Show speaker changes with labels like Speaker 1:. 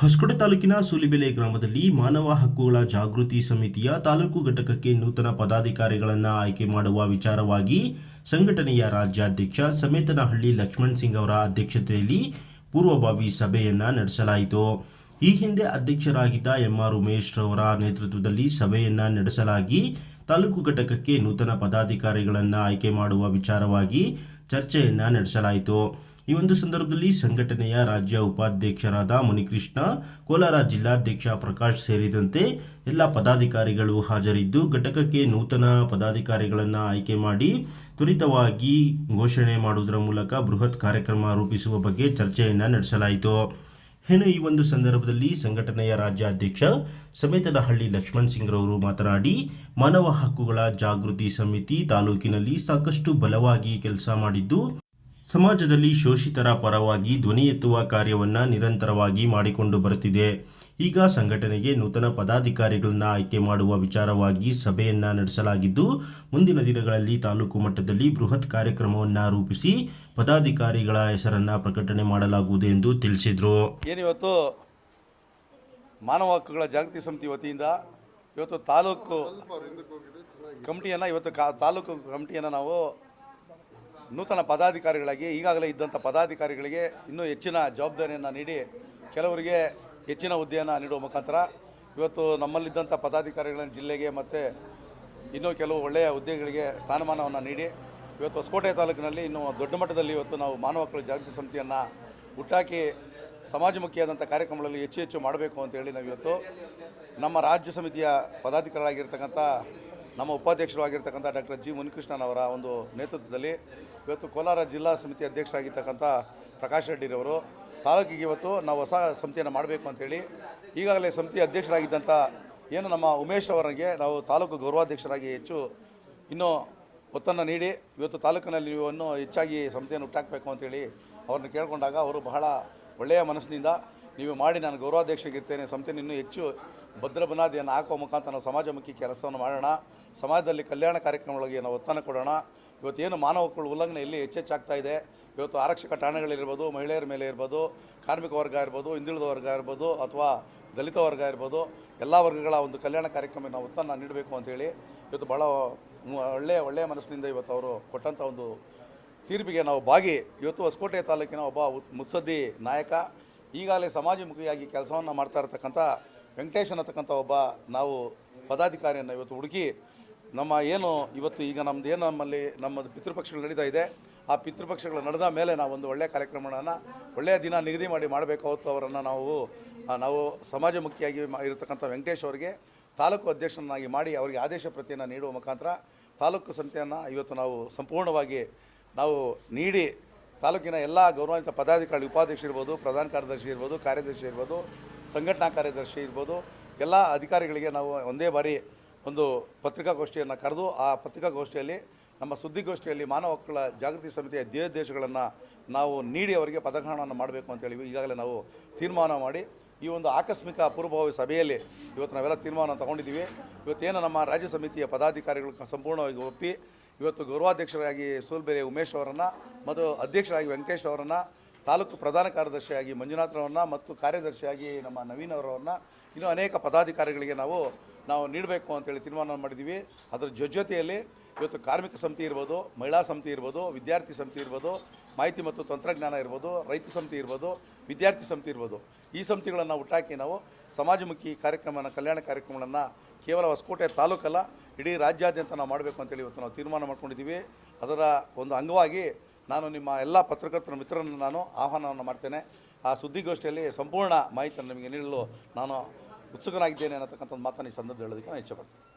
Speaker 1: ಹೊಸಕೋಟೆ ತಾಲೂಕಿನ ಸೂಲಿಬೆಲೆ ಗ್ರಾಮದಲ್ಲಿ ಮಾನವ ಹಕ್ಕುಗಳ ಜಾಗೃತಿ ಸಮಿತಿಯ ತಾಲೂಕು ಘಟಕಕ್ಕೆ ನೂತನ ಪದಾಧಿಕಾರಿಗಳನ್ನು ಆಯ್ಕೆ ಮಾಡುವ ವಿಚಾರವಾಗಿ ಸಂಘಟನೆಯ ರಾಜ್ಯಾಧ್ಯಕ್ಷ ಸಮೇತನಹಳ್ಳಿ ಲಕ್ಷ್ಮಣ್ ಸಿಂಗ್ ಅವರ ಅಧ್ಯಕ್ಷತೆಯಲ್ಲಿ ಪೂರ್ವಭಾವಿ ಸಭೆಯನ್ನ ನಡೆಸಲಾಯಿತು. ಈ ಹಿಂದೆ ಅಧ್ಯಕ್ಷರಾಗಿದ್ದ ಎಂ ಆರ್ ಉಮೇಶ್ ರವರ ನೇತೃತ್ವದಲ್ಲಿ ಸಭೆಯನ್ನ ನಡೆಸಲಾಗಿ ತಾಲೂಕು ಘಟಕಕ್ಕೆ ನೂತನ ಪದಾಧಿಕಾರಿಗಳನ್ನು ಆಯ್ಕೆ ಮಾಡುವ ವಿಚಾರವಾಗಿ ಚರ್ಚೆಯನ್ನ ನಡೆಸಲಾಯಿತು. ಈ ಒಂದು ಸಂದರ್ಭದಲ್ಲಿ ಸಂಘಟನೆಯ ರಾಜ್ಯ ಉಪಾಧ್ಯಕ್ಷರಾದ ಮುನಿಕೃಷ್ಣ, ಕೋಲಾರ ಜಿಲ್ಲಾಧ್ಯಕ್ಷ ಪ್ರಕಾಶ್ ಸೇರಿದಂತೆ ಎಲ್ಲ ಪದಾಧಿಕಾರಿಗಳು ಹಾಜರಿದ್ದು, ಘಟಕಕ್ಕೆ ನೂತನ ಪದಾಧಿಕಾರಿಗಳನ್ನು ಆಯ್ಕೆ ಮಾಡಿ, ತ್ವರಿತವಾಗಿ ಘೋಷಣೆ ಮಾಡುವುದರ ಮೂಲಕ ಬೃಹತ್ ಕಾರ್ಯಕ್ರಮ ರೂಪಿಸುವ ಬಗ್ಗೆ ಚರ್ಚೆಯನ್ನು ನಡೆಸಲಾಯಿತು. ಇನ್ನು ಈ ಒಂದು ಸಂದರ್ಭದಲ್ಲಿ ಸಂಘಟನೆಯ ರಾಜ್ಯಾಧ್ಯಕ್ಷ ಸಮೇತನಹಳ್ಳಿ ಲಕ್ಷ್ಮಣ್ ಸಿಂಗ್ ರವರು ಮಾತನಾಡಿ, ಮಾನವ ಹಕ್ಕುಗಳ ಜಾಗೃತಿ ಸಮಿತಿ ತಾಲೂಕಿನಲ್ಲಿ ಸಾಕಷ್ಟು ಬಲವಾಗಿ ಕೆಲಸ ಮಾಡಿದ್ದು, ಸಮಾಜದಲ್ಲಿ ಶೋಷಿತರ ಪರವಾಗಿ ಧ್ವನಿ ಎತ್ತುವ ಕಾರ್ಯವನ್ನು ನಿರಂತರವಾಗಿ ಮಾಡಿಕೊಂಡು ಬರುತ್ತಿದೆ. ಈಗ ಸಂಘಟನೆಗೆ ನೂತನ ಪದಾಧಿಕಾರಿಗಳನ್ನು ಆಯ್ಕೆ ಮಾಡುವ ವಿಚಾರವಾಗಿ ಸಭೆಯನ್ನ ನಡೆಸಲಾಗಿದ್ದು, ಮುಂದಿನ ದಿನಗಳಲ್ಲಿ ತಾಲೂಕು ಮಟ್ಟದಲ್ಲಿ ಬೃಹತ್ ಕಾರ್ಯಕ್ರಮವನ್ನು ರೂಪಿಸಿ ಪದಾಧಿಕಾರಿಗಳ ಹೆಸರನ್ನು ಪ್ರಕಟಣೆ ಮಾಡಲಾಗುವುದು ಎಂದು ತಿಳಿಸಿದರು.
Speaker 2: ಏನಿವತ್ತು? ಮಾನವ ಹಕ್ಕುಗಳ ಜಾಗೃತಿ ಸಮಿತಿ ವತಿಯಿಂದ ಇವತ್ತು ತಾಲೂಕು ಕಮಿಟಿಯನ್ನು ಇವತ್ತು ಕಾ ತಾಲೂಕು ಕಮಿಟಿಯನ್ನು ನಾವು ನೂತನ ಪದಾಧಿಕಾರಿಗಳಾಗಿ ಈಗಾಗಲೇ ಇದ್ದಂಥ ಪದಾಧಿಕಾರಿಗಳಿಗೆ ಇನ್ನೂ ಹೆಚ್ಚಿನ ಜವಾಬ್ದಾರಿಯನ್ನು ನೀಡಿ ಕೆಲವರಿಗೆ ಹೆಚ್ಚಿನ ಹುದ್ದೆಯನ್ನು ನೀಡುವ ಮುಖಾಂತರ ಇವತ್ತು ನಮ್ಮಲ್ಲಿದ್ದಂಥ ಪದಾಧಿಕಾರಿಗಳನ್ನು ಜಿಲ್ಲೆಗೆ ಮತ್ತು ಇನ್ನೂ ಕೆಲವು ಒಳ್ಳೆಯ ಹುದ್ದೆಗಳಿಗೆ ಸ್ಥಾನಮಾನವನ್ನು ನೀಡಿ ಇವತ್ತು ಹೊಸಕೋಟೆ ತಾಲೂಕಿನಲ್ಲಿ ಇನ್ನೂ ದೊಡ್ಡ ಮಟ್ಟದಲ್ಲಿ ಇವತ್ತು ನಾವು ಮಾನವ ಜಾಗೃತಿ ಸಮಿತಿಯನ್ನು ಹುಟ್ಟಾಕಿ ಸಮಾಜಮುಖಿಯಾದಂಥ ಕಾರ್ಯಕ್ರಮಗಳಲ್ಲಿ ಹೆಚ್ಚು ಹೆಚ್ಚು ಮಾಡಬೇಕು ಅಂತೇಳಿ ನಾವು ಇವತ್ತು ನಮ್ಮ ರಾಜ್ಯ ಸಮಿತಿಯ ಪದಾಧಿಕಾರಿಗಳಾಗಿರ್ತಕ್ಕಂಥ ನಮ್ಮ ಉಪಾಧ್ಯಕ್ಷರು ಆಗಿರ್ತಕ್ಕಂಥ ಡಾಕ್ಟರ್ ಜಿ ಮುನಿಕೃಷ್ಣನವರ ಒಂದು ನೇತೃತ್ವದಲ್ಲಿ ಇವತ್ತು ಕೋಲಾರ ಜಿಲ್ಲಾ ಸಮಿತಿ ಅಧ್ಯಕ್ಷರಾಗಿರ್ತಕ್ಕಂಥ ಪ್ರಕಾಶ್ ರೆಡ್ಡಿರವರು ತಾಲೂಕಿಗೆ ಇವತ್ತು ನಾವು ಹೊಸ ಸಮಿತಿಯನ್ನು ಮಾಡಬೇಕು ಅಂಥೇಳಿ ಈಗಾಗಲೇ ಸಮಿತಿ ಅಧ್ಯಕ್ಷರಾಗಿದ್ದಂಥ ಏನು ನಮ್ಮ ಉಮೇಶ್ ಅವರಿಗೆ ನಾವು ತಾಲೂಕು ಗೌರವಾಧ್ಯಕ್ಷರಾಗಿ ಹೆಚ್ಚು ಇನ್ನೂ ಒತ್ತನ್ನು ನೀಡಿ ಇವತ್ತು ತಾಲೂಕಿನಲ್ಲಿ ಇವನ್ನು ಹೆಚ್ಚಾಗಿ ಸಮಿತಿಯನ್ನು ಹುಟ್ಟಾಕಬೇಕು ಅಂತೇಳಿ ಅವ್ರನ್ನ ಕೇಳಿಕೊಂಡಾಗ ಅವರು ಬಹಳ ಒಳ್ಳೆಯ ಮನಸ್ಸಿನಿಂದ ನೀವು ಮಾಡಿ ನಾನು ಗೌರವಾಧ್ಯಕ್ಷಗಿರ್ತೇನೆ ಸಮಿತಿಯನ್ನು ಇನ್ನೂ ಹೆಚ್ಚು ಭದ್ರ ಬುನಾದಿಯನ್ನು ಹಾಕುವ ಮುಖಾಂತರ ನಾವು ಸಮಾಜಮುಖಿ ಕೆಲಸವನ್ನು ಮಾಡೋಣ. ಸಮಾಜದಲ್ಲಿ ಕಲ್ಯಾಣ ಕಾರ್ಯಕ್ರಮಗಳಿಗೆ ನಾವು ಒತ್ತನ್ನು ಕೊಡೋಣ. ಇವತ್ತೇನು ಮಾನವ ಹಕ್ಕುಗಳ ಉಲ್ಲಂಘನೆ ಎಲ್ಲಿ ಹೆಚ್ಚೆಚ್ಚಾಗ್ತಾ ಇದೆ. ಇವತ್ತು ಆರಕ್ಷಕ ಠಾಣೆಗಳಿರ್ಬೋದು ಮಹಿಳೆಯರ ಮೇಲೆ ಇರ್ಬೋದು, ಕಾರ್ಮಿಕ ವರ್ಗ ಇರ್ಬೋದು, ಹಿಂದುಳಿದ ವರ್ಗ ಇರ್ಬೋದು ಅಥವಾ ದಲಿತ ವರ್ಗ ಇರ್ಬೋದು, ಎಲ್ಲ ವರ್ಗಗಳ ಒಂದು ಕಲ್ಯಾಣ ಕಾರ್ಯಕ್ರಮ ನಾವು ಒತ್ತನ್ನು ನೀಡಬೇಕು ಅಂತೇಳಿ ಇವತ್ತು ಭಾಳ ಒಳ್ಳೆಯ ಒಳ್ಳೆಯ ಮನಸ್ಸಿನಿಂದ ಇವತ್ತು ಅವರು ಕೊಟ್ಟಂಥ ಒಂದು ತೀರ್ಪಿಗೆ ನಾವು ಭಾಗಿ. ಇವತ್ತು ಹೊಸಕೋಟೆ ತಾಲೂಕಿನ ಒಬ್ಬ ಮುತ್ಸದ್ದಿ ನಾಯಕ ಈಗಾಗಲೇ ಸಮಾಜಮುಖಿಯಾಗಿ ಕೆಲಸವನ್ನು ಮಾಡ್ತಾ ಇರತಕ್ಕಂಥ ವೆಂಕಟೇಶ್ ಅನ್ನತಕ್ಕಂಥ ಒಬ್ಬ ನಾವು ಪದಾಧಿಕಾರಿಯನ್ನು ಇವತ್ತು ಹುಡುಕಿ ನಮ್ಮ ಏನು ಇವತ್ತು ಈಗ ನಮ್ಮದು ಏನು ನಮ್ಮಲ್ಲಿ ನಮ್ಮ ಪಿತೃಪಕ್ಷಗಳು ನಡೀತಾ ಇದೆ, ಆ ಪಿತೃಪಕ್ಷಗಳು ನಡೆದ ಮೇಲೆ ನಾವು ಒಂದು ಒಳ್ಳೆಯ ಕಾರ್ಯಕ್ರಮಗಳನ್ನು, ಒಳ್ಳೆಯ ದಿನ ನಿಗದಿ ಮಾಡಿ ಮಾಡಬೇಕು ಹೊತ್ತು ಅವರನ್ನು ನಾವು ನಾವು ಸಮಾಜಮುಖಿಯಾಗಿ ಇರತಕ್ಕಂಥ ವೆಂಕಟೇಶ್ ಅವರಿಗೆ ತಾಲೂಕು ಅಧ್ಯಕ್ಷನನ್ನಾಗಿ ಮಾಡಿ ಅವರಿಗೆ ಆದೇಶ ಪ್ರತಿಯನ್ನು ನೀಡುವ ಮುಖಾಂತರ ತಾಲೂಕು ಸಮಿತಿಯನ್ನು ಇವತ್ತು ನಾವು ಸಂಪೂರ್ಣವಾಗಿ ನಾವು ನೀಡಿ ತಾಲೂಕಿನ ಎಲ್ಲ ಗೌರವಾನ್ವಿತ ಪದಾಧಿಕಾರಿ ಉಪಾಧ್ಯಕ್ಷ ಇರ್ಬೋದು, ಪ್ರಧಾನ ಕಾರ್ಯದರ್ಶಿ ಇರ್ಬೋದು ಕಾರ್ಯದರ್ಶಿ ಇರ್ಬೋದು, ಸಂಘಟನಾ ಕಾರ್ಯದರ್ಶಿ ಇರ್ಬೋದು, ಎಲ್ಲ ಅಧಿಕಾರಿಗಳಿಗೆ ನಾವು ಒಂದೇ ಬಾರಿ ಒಂದು ಪತ್ರಿಕಾಗೋಷ್ಠಿಯನ್ನು ಕರೆದು ಆ ಪತ್ರಿಕಾಗೋಷ್ಠಿಯಲ್ಲಿ, ನಮ್ಮ ಸುದ್ದಿಗೋಷ್ಠಿಯಲ್ಲಿ ಮಾನವ ಹಕ್ಕುಗಳ ಜಾಗೃತಿ ಸಮಿತಿಯ ಧ್ಯೇಯೋದ್ದೇಶಗಳನ್ನು ನಾವು ನೀಡಿ ಅವರಿಗೆ ಪದಗ್ರಹಣವನ್ನು ಮಾಡಬೇಕು ಅಂತೇಳಿ ಈಗಾಗಲೇ ನಾವು ತೀರ್ಮಾನ ಮಾಡಿ ಈ ಒಂದು ಆಕಸ್ಮಿಕ ಪೂರ್ವಭಾವಿ ಸಭೆಯಲ್ಲಿ ಇವತ್ತು ನಾವೆಲ್ಲ ತೀರ್ಮಾನ ತಗೊಂಡಿದ್ದೀವಿ. ಇವತ್ತೇನು ನಮ್ಮ ರಾಜ್ಯ ಸಮಿತಿಯ ಪದಾಧಿಕಾರಿಗಳು ಸಂಪೂರ್ಣವಾಗಿ ಒಪ್ಪಿ, ಇವತ್ತು ಗೌರವಾಧ್ಯಕ್ಷರಾಗಿ ಸೂಲ್ಬೆಲೆ ಉಮೇಶ್ ಅವರನ್ನು ಮತ್ತು ಅಧ್ಯಕ್ಷರಾಗಿ ವೆಂಕಟೇಶ್ ಅವರನ್ನು, ತಾಲೂಕು ಪ್ರಧಾನ ಕಾರ್ಯದರ್ಶಿಯಾಗಿ ಮಂಜುನಾಥ್ರವ್ರನ್ನ ಮತ್ತು ಕಾರ್ಯದರ್ಶಿಯಾಗಿ ನಮ್ಮ ನವೀನ್ ಅವರವ್ರನ್ನ ಇನ್ನೂ ಅನೇಕ ಪದಾಧಿಕಾರಿಗಳಿಗೆ ನಾವು ನಾವು ನೀಡಬೇಕು ಅಂತೇಳಿ ತೀರ್ಮಾನ ಮಾಡಿದ್ದೀವಿ. ಅದರ ಜೊತೆಯಲ್ಲಿ ಇವತ್ತು ಕಾರ್ಮಿಕ ಸಮಿತಿ ಇರ್ಬೋದು, ಮಹಿಳಾ ಸಮಿತಿ ಇರ್ಬೋದು, ವಿದ್ಯಾರ್ಥಿ ಸಮಿತಿ ಇರ್ಬೋದು, ಮಾಹಿತಿ ಮತ್ತು ತಂತ್ರಜ್ಞಾನ ಇರ್ಬೋದು, ರೈತ ಸಮಿತಿ ಇರ್ಬೋದು, ವಿದ್ಯಾರ್ಥಿ ಸಮಿತಿ ಇರ್ಬೋದು. ಈ ಸಮಿತಿಗಳನ್ನು ಹುಟ್ಟಾಕಿ ನಾವು ಸಮಾಜಮುಖಿ ಕಾರ್ಯಕ್ರಮನ, ಕಲ್ಯಾಣ ಕಾರ್ಯಕ್ರಮಗಳನ್ನು ಕೇವಲ ಹೊಸಕೋಟೆ ತಾಲೂಕಲ್ಲ, ಇಡೀ ರಾಜ್ಯಾದ್ಯಂತ ನಾವು ಮಾಡಬೇಕು ಅಂತೇಳಿ ಇವತ್ತು ನಾವು ತೀರ್ಮಾನ ಮಾಡ್ಕೊಂಡಿದ್ದೀವಿ. ಅದರ ಒಂದು ಅಂಗವಾಗಿ ನಾನು ನಿಮ್ಮ ಎಲ್ಲ ಪತ್ರಕರ್ತರ ಮಿತ್ರರನ್ನು ನಾನು ಆಹ್ವಾನವನ್ನು ಮಾಡ್ತೇನೆ. ಆ ಸುದ್ದಿಗೋಷ್ಠಿಯಲ್ಲಿ ಸಂಪೂರ್ಣ ಮಾಹಿತಿಯನ್ನು ನಿಮಗೆ ನೀಡಲು ನಾನು ಉತ್ಸುಕನಾಗಿದ್ದೇನೆ ಅನ್ನತಕ್ಕಂಥ ಮಾತನ್ನು ಈ ಸಂದರ್ಭದಲ್ಲಿ ಹೇಳೋದಕ್ಕೆ ನಾನು ಇಚ್ಛೆಪಡ್ತೇನೆ